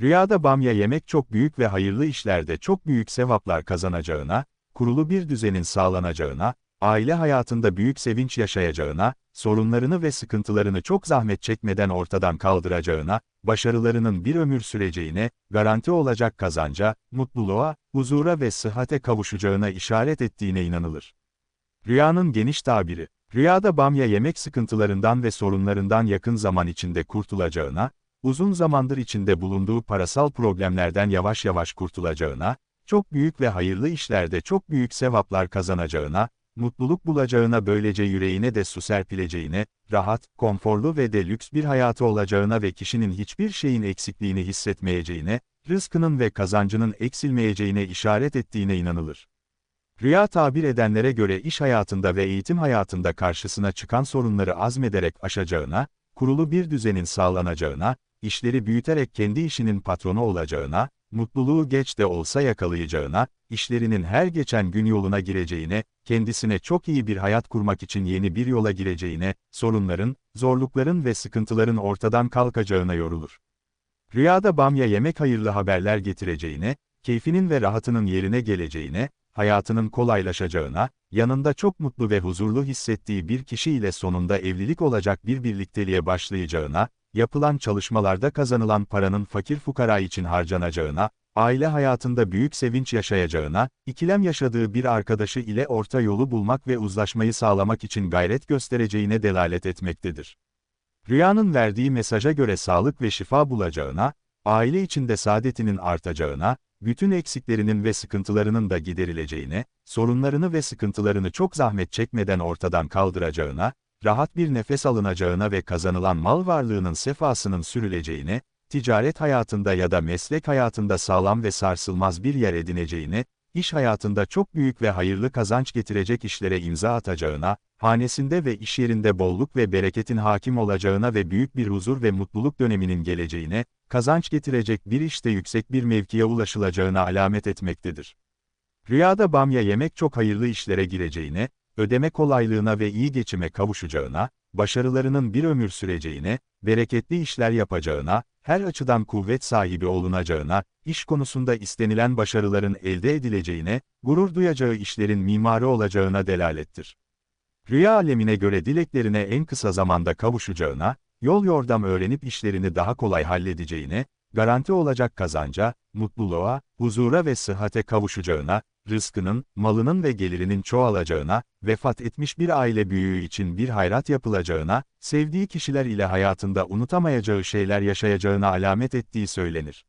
Rüyada bamya yemek çok büyük ve hayırlı işlerde çok büyük sevaplar kazanacağına, kurulu bir düzenin sağlanacağına, aile hayatında büyük sevinç yaşayacağına, sorunlarını ve sıkıntılarını çok zahmet çekmeden ortadan kaldıracağına, başarılarının bir ömür süreceğine, garanti olacak kazanca, mutluluğa, huzura ve sıhhate kavuşacağına işaret ettiğine inanılır. Rüyanın geniş tabiri, rüyada bamya yemek sıkıntılarından ve sorunlarından yakın zaman içinde kurtulacağına, uzun zamandır içinde bulunduğu parasal problemlerden yavaş yavaş kurtulacağına, çok büyük ve hayırlı işlerde çok büyük sevaplar kazanacağına, mutluluk bulacağına böylece yüreğine de su serpileceğine, rahat, konforlu ve de lüks bir hayatı olacağına ve kişinin hiçbir şeyin eksikliğini hissetmeyeceğine, rızkının ve kazancının eksilmeyeceğine işaret ettiğine inanılır. Rüya tabir edenlere göre iş hayatında ve eğitim hayatında karşısına çıkan sorunları azmederek aşacağına, kurulu bir düzenin sağlanacağına, işleri büyüterek kendi işinin patronu olacağına, mutluluğu geç de olsa yakalayacağına, işlerinin her geçen gün yoluna gireceğine, kendisine çok iyi bir hayat kurmak için yeni bir yola gireceğine, sorunların, zorlukların ve sıkıntıların ortadan kalkacağına yorulur. Rüyada bamya yemek hayırlı haberler getireceğine, keyfinin ve rahatının yerine geleceğine, hayatının kolaylaşacağına, yanında çok mutlu ve huzurlu hissettiği bir kişiyle sonunda evlilik olacak bir birlikteliğe başlayacağına, yapılan çalışmalarda kazanılan paranın fakir fukara için harcanacağına, aile hayatında büyük sevinç yaşayacağına, ikilem yaşadığı bir arkadaşı ile orta yolu bulmak ve uzlaşmayı sağlamak için gayret göstereceğine delalet etmektedir. Rüyanın verdiği mesaja göre sağlık ve şifa bulacağına, aile içinde saadetinin artacağına, bütün eksiklerinin ve sıkıntılarının da giderileceğine, sorunlarını ve sıkıntılarını çok zahmet çekmeden ortadan kaldıracağına, rahat bir nefes alınacağına ve kazanılan mal varlığının sefasının sürüleceğine, ticaret hayatında ya da meslek hayatında sağlam ve sarsılmaz bir yer edineceğine, iş hayatında çok büyük ve hayırlı kazanç getirecek işlere imza atacağına, hanesinde ve iş yerinde bolluk ve bereketin hakim olacağına ve büyük bir huzur ve mutluluk döneminin geleceğine, kazanç getirecek bir işte yüksek bir mevkiye ulaşılacağına alamet etmektedir. Rüyada bamya yemek çok hayırlı işlere gireceğine, ödeme kolaylığına ve iyi geçime kavuşacağına, başarılarının bir ömür süreceğine, bereketli işler yapacağına, her açıdan kuvvet sahibi olunacağına, iş konusunda istenilen başarıların elde edileceğine, gurur duyacağı işlerin mimarı olacağına delalettir. Rüya alemine göre dileklerine en kısa zamanda kavuşacağına, yol yordam öğrenip işlerini daha kolay halledeceğine, garanti olacak kazanca, mutluluğa, huzura ve sıhhate kavuşacağına, rızkının, malının ve gelirinin çoğalacağına, vefat etmiş bir aile büyüğü için bir hayrat yapılacağına, sevdiği kişiler ile hayatında unutamayacağı şeyler yaşayacağına alamet ettiği söylenir.